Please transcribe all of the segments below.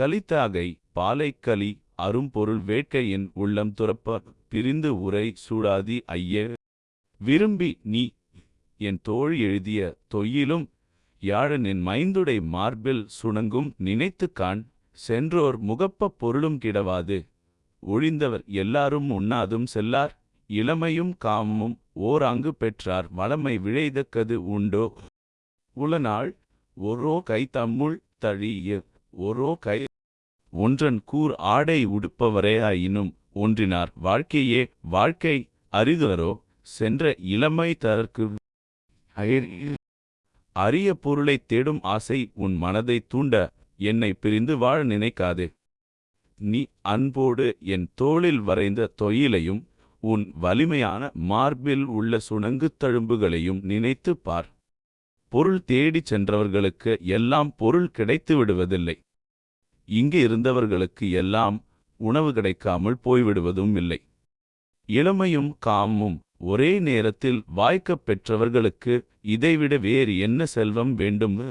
கலித்தாகை பாலைக்கலி அரும்பொருள் வேட்கையின் உள்ளம் துறப்ப பிரிந்து உரை சூடாதி ஐய. விரும்பி நீ என் தோழி எழுதிய தொய்யிலும் யாழனின் மைந்துடை மார்பில் சுணங்கும் நினைத்துக் காண் சென்றோர் முகப்பப் பொருளும் கிடவாது. ஒழிந்தவர் எல்லாரும் உண்ணாதும் செல்லார் இளமையும் காமமும் ஓராங்கு பெற்றார் வளமை விழைதக்கது உண்டோ? உளநாள் ஒரோ கை தம்முள் தழிய ஒரோ கை ஒன்றன் கூர் ஆடை உடுப்பவரே ஆயினும் ஒன்றினார் வாழ்க்கையே வாழ்க்கை அரிதரோ சென்ற இளமை தரற்கு அரிய பொருளைத் தேடும் ஆசை உன் மனதைத் தூண்ட என்னை பிரிந்து வாழ நினைக்காதே. நீ அன்போடு என் தோளில் வரைந்த தொயிலையும் உன் வலிமையான மார்பில் உள்ள சுணங்குத் தழும்புகளையும் நினைத்துப் பார். பொருள் தேடிச் சென்றவர்களுக்கு எல்லாம் பொருள் கிடைத்து விடுவதில்லை இங்கு இருந்தவர்களுக்கு எல்லாம் உணவு கிடைக்காமல் போய்விடுவதும் இல்லை. இளமையும் காமும் ஒரே நேரத்தில் வாய்க்கப் பெற்றவர்களுக்கு இதைவிட வேறு என்ன செல்வம் வேண்டும்?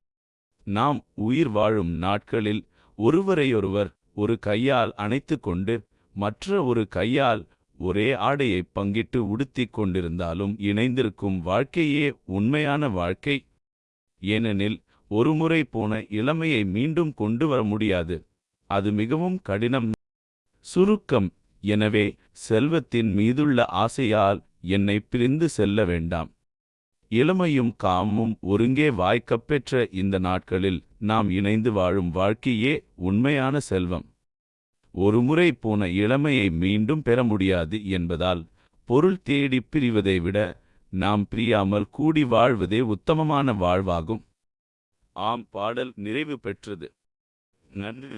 நாம் உயிர் வாழும் நாட்களில் ஒருவரையொருவர் ஒரு கையால் அணைத்து கொண்டு மற்ற ஒரு கையால் ஒரே ஆடையை பங்கிட்டு உடுத்திக் கொண்டிருந்தாலும் இணைந்திருக்கும் வாழ்க்கையே உண்மையான வாழ்க்கை. ஏனெனில் ஒருமுறை போன இளமையை மீண்டும் கொண்டு வர முடியாது. அது மிகவும் கடினம். சுருக்கம் எனவே செல்வத்தின் மீதுள்ள ஆசையால் என்னை பிரிந்து செல்ல வேண்டாம். இளமையும் காமும் ஒருங்கே வாய்க்கப்பெற்ற இந்த நாட்களில் நாம் இணைந்து வாழும் வாழ்க்கையே உண்மையான செல்வம். ஒருமுறை போன இளமையை மீண்டும் பெற முடியாது என்பதால் பொருள் தேடிப் பிரிவதை விட நாம் பிரியாமல் கூடி வாழ்வதே உத்தமமான வாழ்வாகும். ஆம் பாடல் நிறைவு பெற்றது. நன்றி.